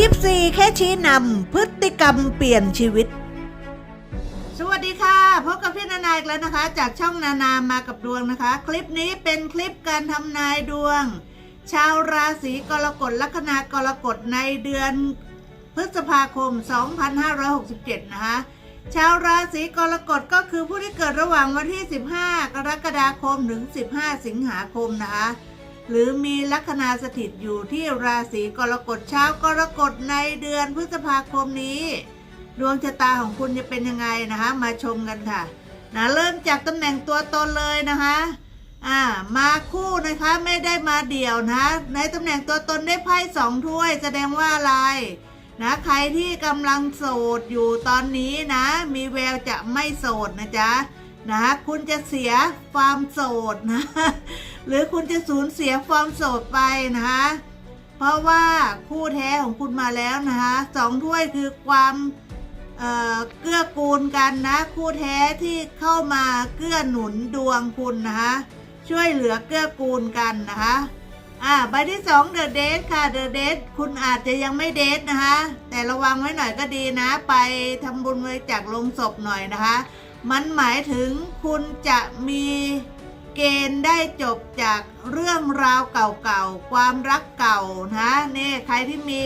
ยิบซีแค่ชี้นำพฤติกรรมเปลี่ยนชีวิต สวัสดีค่ะพบกับพี่นานาอีกแล้วนะคะ จากช่องนานามากับดวงนะคะ คลิปนี้เป็นคลิปการทำนายดวง ชาวราศีกรกฎลัคนากรกฎในเดือนพฤษภาคม 2567 นะคะชาวราศีกรกฎก็คือผู้ที่เกิดระหว่างวันที่ 15 กรกฎาคมถึง 15 สิงหาคมนะคะ หรือมีลัคนาสถิตอยู่ที่ราศีกรกฎเช้ากรกฎในเดือนพฤษภาคมนี้ ดวงชะตาของคุณจะเป็นยังไงนะคะ มาชมกันค่ะนะเริ่มจากตำแหน่งตัวตนเลยนะคะอ่ามาคู่นะคะไม่ได้มาเดี่ยวนะ ในตำแหน่งตัวตนได้ไพ่สองถ้วย แสดงว่าอะไรนะใครที่กำลังโสดอยู่ตอนนี้นะ มีแววจะไม่โสดนะจ๊ะนะคุณจะเสียความโสดนะ หรือคุณจะสูญเสียความโสดไปนะคะเพราะว่าคู่แท้ของคุณมาแล้วนะคะสองถ้วยคือความเอ่อเกื้อกูลกันนะ คู่แท้ที่เข้ามาเกื้อหนุนดวงคุณนะคะช่วยเหลือเกื้อกูลกันนะคะอ่าใบที่สองเดอะเดทค่ะเดอะเดทคุณอาจจะยังไม่เดทนะคะ แต่ระวังไว้หน่อยก็ดีนะ ไปทำบุญบริจาคลงศพหน่อยนะคะ มันหมายถึงคุณจะมี เกณฑ์ได้จบจากเรื่องราวเก่าๆ ความรักเก่านะนี่ใครที่มี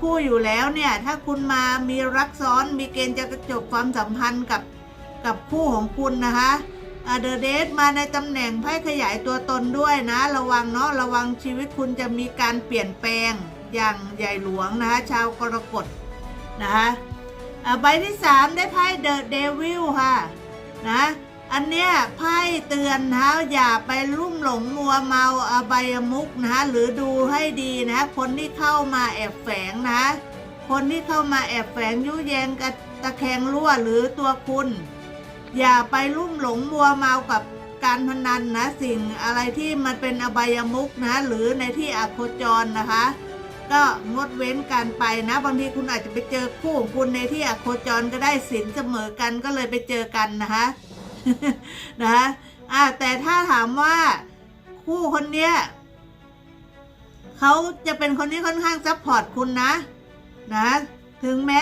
คู่อยู่แล้วเนี่ย ถ้าคุณมามีรักซ้อนมีเกณฑ์จะจบความสัมพันธ์กับกับคู่ของคุณนะคะเดอะเดทมาในตำแหน่งไพ่ขยายตัวตนด้วยนะ ระวังเนาะระวังชีวิตคุณจะมีการเปลี่ยนแปลงอย่างใหญ่หลวงนะคะชาวกรกฎนะคะอะใบที่สามได้ไพ่เดอะเดวิลค่ะนะ อันเนี้ยไพ่เตือนนะอย่าไปลุ่มหลงมัวเมาอบายมุกนะหรือดูให้ดีนะคนที่เข้ามาแอบแฝงนะ คนที่เข้ามาแอบแฝงยุแยงกระตะแคงรั่วหรือตัวคุณ อย่าไปลุ่มหลงมัวเมากับการพนันนะสิ่งอะไรที่มันเป็นอบายมุกนะ หรือในที่อโคจรนะคะ ก็งดเว้นกันไปนะบางทีคุณอาจจะไปเจอคู่ของคุณในที่อโคจรก็ได้สินเสมอกันก็เลยไปเจอกันนะคะ นะคะอ่าแต่ถ้าถามว่าคู่คนเนี้ยเขาจะเป็นคนที่ค่อนข้างซัพพอร์ตคุณนะ นะ ถึงแม้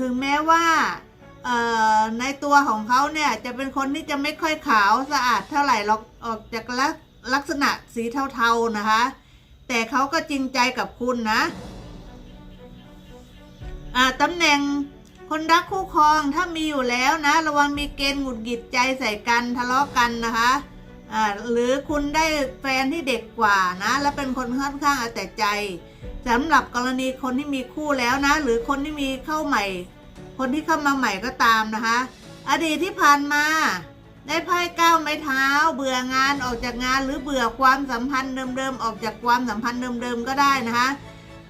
ถึงแม้ว่าในตัวของเขาเนี่ยจะเป็นคนที่จะไม่ค่อยขาวสะอาดเท่าไหร่หรอกออกจากลักลักษณะสีเทาๆนะคะ แต่เขาก็จริงใจกับคุณนะ อ่าตำแหน่ง คนรักคู่ครองถ้ามีอยู่แล้วนะ ระวังมีเกณฑ์หงุดหงิดใจใส่กันทะเลาะกันนะคะอ่าหรือคุณได้แฟนที่เด็กกว่านะ และเป็นคนค่อนข้างเอาแต่ใจสำหรับกรณีคนที่มีคู่แล้วนะ หรือคนที่มีเข้าใหม่ คนที่เข้ามาใหม่ก็ตามนะคะ อดีตที่ผ่านมาได้ไพ่ก้าวไม้เท้า เบื่องานออกจากงานหรือเบื่อความสัมพันธ์เดิมๆออกจากความสัมพันธ์เดิมๆก็ได้นะคะ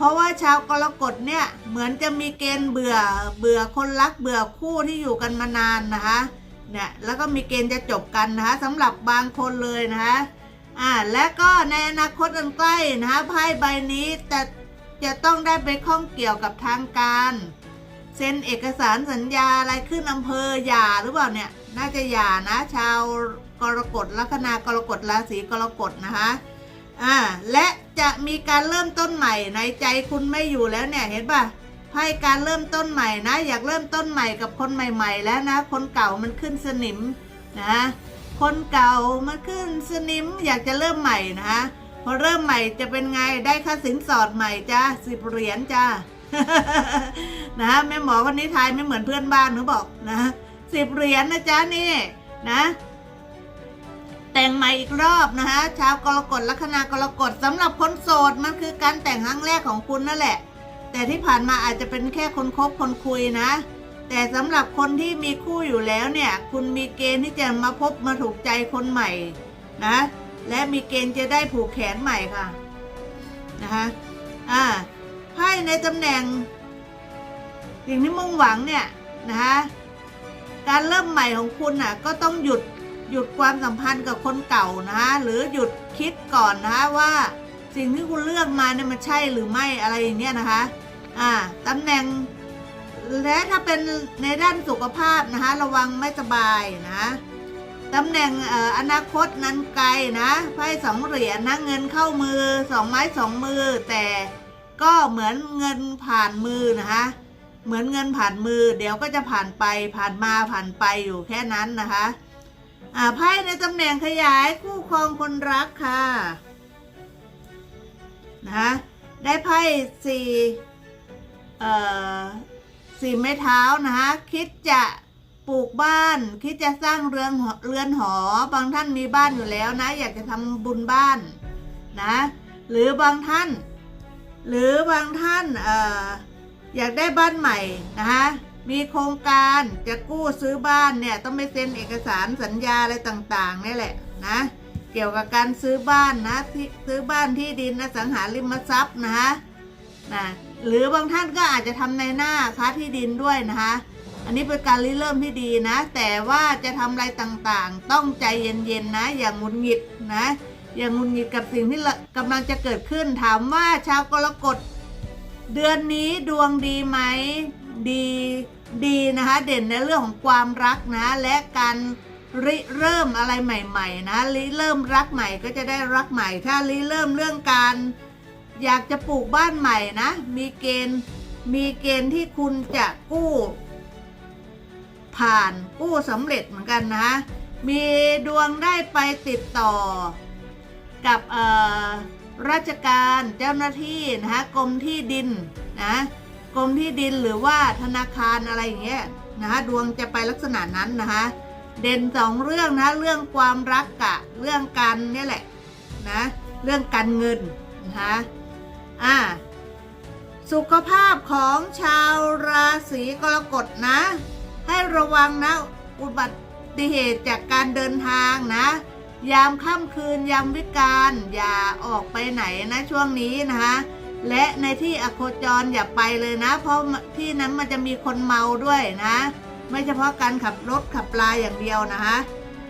เพราะว่าชาวกรกฎเนี่ยเหมือนจะมีเกณฑ์เบื่อเบื่อคนรักเบื่อคู่ที่อยู่กันมานานนะคะเนี่ยแล้วก็มีเกณฑ์จะจบกันนะคะสำหรับบางคนเลยนะคะอ่าและก็ในอนาคตอันใกล้นะคะไพ่ใบนี้แต่จะต้องได้ไปข้องเกี่ยวกับทางการเซ็นเอกสารสัญญาอะไรขึ้นอำเภอหย่าหรือเปล่าเนี่ยน่าจะหย่านะ ชาวกรกฎลัคนากรกฎราศีกรกฎนะคะอ่าและ จะมีการเริ่มต้นใหม่ในใจคุณไม่อยู่แล้วเนี่ยเห็นป่ะไพ่การเริ่มต้นใหม่นะ อยากเริ่มต้นใหม่กับคนใหม่ ๆ แล้วนะ คนเก่ามันขึ้นสนิมนะคนเก่ามันขึ้นสนิมอยากจะเริ่มใหม่นะพอเริ่มใหม่จะเป็นไงได้ค่าสินสอดใหม่จ้าสิบเหรียญจ้านะแม่หมอคนนี้ทายไม่เหมือนเพื่อนบ้านเขาบอกนะสิบเหรียญนะจ๊ะนี่นะ แต่งใหม่อีกรอบนะคะชาวกรกฎลัคนากรกฎสำหรับคนโสดมันคือการแต่งครั้งแรกของคุณนั่นแหละ แต่ที่ผ่านมาอาจจะเป็นแค่คนคบคนคุยนะ แต่สำหรับคนที่มีคู่อยู่แล้วเนี่ย คุณมีเกณฑ์ที่จะมาพบมาถูกใจคนใหม่นะ และมีเกณฑ์จะได้ผูกแขนใหม่ค่ะนะคะอ่าไพ่ในตำแหน่งสิ่งที่มุ่งหวังเนี่ยนะคะการเริ่มใหม่ของคุณน่ะก็ต้องหยุด หยุดความสัมพันธ์กับคนเก่านะคะหรือหยุดคิดก่อนนะคะว่าสิ่งที่คุณเลือกมาเนี่ยมันใช่หรือไม่อะไรอย่างเงี้ยนะคะ อ่าตำแหน่ง และถ้าเป็นในด้านสุขภาพนะคะระวังไม่สบายนะตำแหน่งเอ่ออนาคตนั้นไกลนะไพ่สองเหรียญนะเงินเข้ามือสองไม้สองมือ แต่ก็เหมือนเงินผ่านมือนะคะเหมือนเงินผ่านมือ เดี๋ยวก็จะผ่านไปผ่านมาผ่านไปอยู่แค่นั้นนะคะ อ่าไพ่ในตำแหน่งขยายคู่ครองคนรักค่ะนะได้ไพ่สี่เอ่อสี่ไม้เท้านะคะคิดจะปลูกบ้าน คิดจะสร้างเรือนเรือนหอ บางท่านมีบ้านอยู่แล้วนะ อยากจะทำบุญบ้านนะหรือบางท่าน หรือบางท่านเอ่ออยากได้บ้านใหม่นะคะ มีโครงการจะกู้ซื้อบ้านเนี่ยต้องไปเซ็นเอกสารสัญญาอะไรต่างๆนี่แหละนะเกี่ยวกับการซื้อบ้านนะที่ซื้อบ้านที่ดินอสังหาริมทรัพย์นะคะนะหรือบางท่านก็อาจจะทำในหน้าค้าที่ดินด้วยนะคะอันนี้เป็นการริเริ่มที่ดีนะ แต่ว่าจะทำอะไรต่างๆ ต้องใจเย็นๆนะอย่างงุนงิดนะอย่างงุนงิดกับสิ่งที่กำลังจะเกิดขึ้นถามว่าชาวกรกฎเดือนนี้ดวงดีไหม ดีดีนะคะเด่นในเรื่องของความรักนะและการริเริ่มอะไรใหม่ ๆ นะริเริ่มรักใหม่ก็จะได้รักใหม่ ถ้าริเริ่มเรื่องการ อยากจะปลูกบ้านใหม่นะ มีเกณฑ์มีเกณฑ์ที่คุณจะกู้ ผ่านกู้สำเร็จเหมือนกันนะมีดวงได้ไปติดต่อ กับราชการเจ้าหน้าที่นะคะกรมที่ดินนะ กรมที่ดินหรือว่าธนาคารอะไรอย่างเงี้ยนะคะดวงจะไปลักษณะนั้นนะคะเด่นสองเรื่องนะเรื่องความรักกะเรื่องการเนี่ยแหละนะเรื่องการเงินนะคะอ่าสุขภาพของชาวราศีกรกฎนะ ให้ระวังนะอุบัติเหตุจากการเดินทางนะ ยามค่ำคืนยามวิกาลอย่าออกไปไหนนะช่วงนี้นะคะ และในที่อโคจรอย่าไปเลยนะ เพราะที่นั้นมันจะมีคนเมาด้วยนะ ไม่เฉพาะการขับรถขับปลาอย่างเดียวนะคะ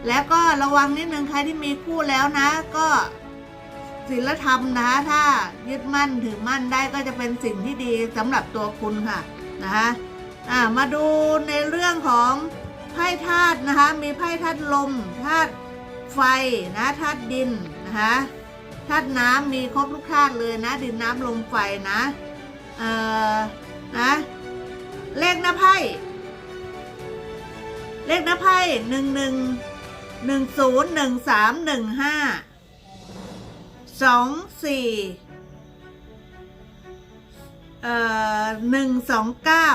แล้วก็ระวังนิดนึงใครที่มีคู่แล้วนะ ก็ศีลธรรมนะคะถ้ายึดมั่นถือมั่นได้ก็จะเป็นสิ่งที่ดีสำหรับตัวคุณค่ะนะคะอ่ามาดูในเรื่องของไพ่ธาตุนะคะ มีไพ่ธาตุลมธาตุไฟนะธาตุดินนะคะ ธาตุน้ำมีครบทุกธาตุเลยนะ ดินน้ำลมไฟนะเอ่อนะเลขหน้าไพ่เลขหน้าไพ่หนึ่งหนึ่งหนึ่งศูนย์หนึ่งสามหนึ่งห้าสองสี่เอ่อหนึ่งสองเก้า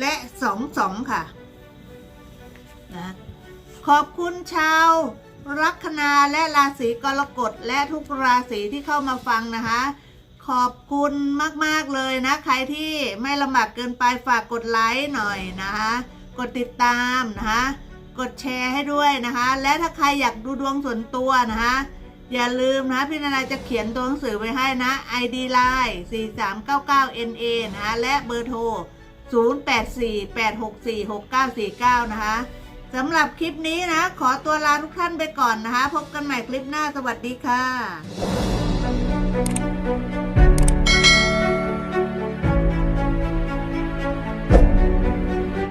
และสองสองค่ะนะขอบคุณชาว ลัคนาและราศีกรกฎและทุกราศีที่เข้ามาฟังนะคะ ขอบคุณมากๆเลยนะ ใครที่ไม่ลำบากเกินไปฝากกดไลค์หน่อยนะคะ กดติดตามนะคะ กดแชร์ให้ด้วยนะคะ และถ้าใครอยากดูดวงส่วนตัวนะคะอย่าลืมนะพี่นานาจะเขียนตัวหนังสือไว้ให้นะ ID Line 4399NA นะคะและเบอร์โทร 0848646949 นะคะ สำหรับคลิปนี้นะ ขอตัวลาทุกท่านไปก่อนนะคะ พบกันใหม่คลิปหน้าสวัสดีค่ะ